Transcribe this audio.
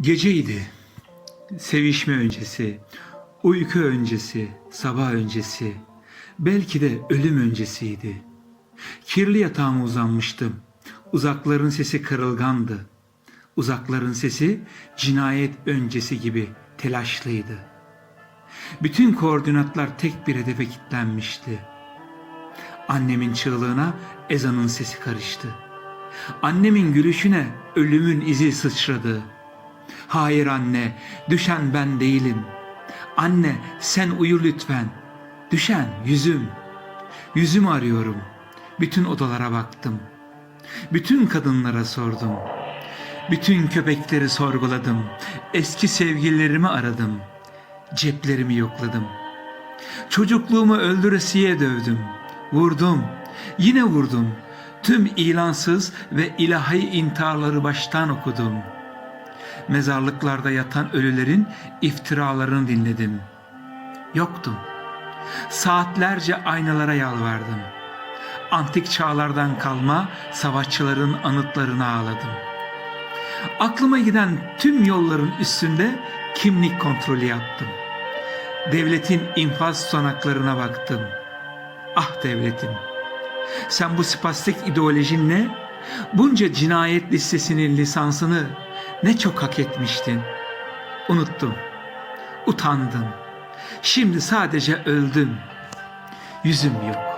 Geceydi. Sevişme öncesi, uyku öncesi, sabah öncesi, belki de ölüm öncesiydi. Kirli yatağıma uzanmıştım. Uzakların sesi kırılgandı. Uzakların sesi cinayet öncesi gibi telaşlıydı. Bütün koordinatlar tek bir hedefe kilitlenmişti. Annemin çığlığına ezanın sesi karıştı. Annemin gülüşüne ölümün izi sıçradı. Hayır anne, düşen ben değilim. Anne sen uyu lütfen. Düşen yüzüm. Yüzümü arıyorum. Bütün odalara baktım. Bütün kadınlara sordum. Bütün köpekleri sorguladım. Eski sevgililerimi aradım. Ceplerimi yokladım. Çocukluğumu öldüresiye dövdüm. Vurdum. Yine vurdum. Tüm ilansız ve ilahi intiharları baştan okudum. Mezarlıklarda yatan ölülerin iftiralarını dinledim. Yoktum. Saatlerce aynalara yalvardım. Antik çağlardan kalma savaşçıların anıtlarını ağladım. Aklıma giden tüm yolların üstünde kimlik kontrolü yaptım. Devletin infaz tutanaklarına baktım. Ah devletim, sen bu spastik ideolojinle bunca cinayet listesinin lisansını ne çok hak etmiştin. Unuttum, utandım. Şimdi sadece öldüm. Yüzüm yok.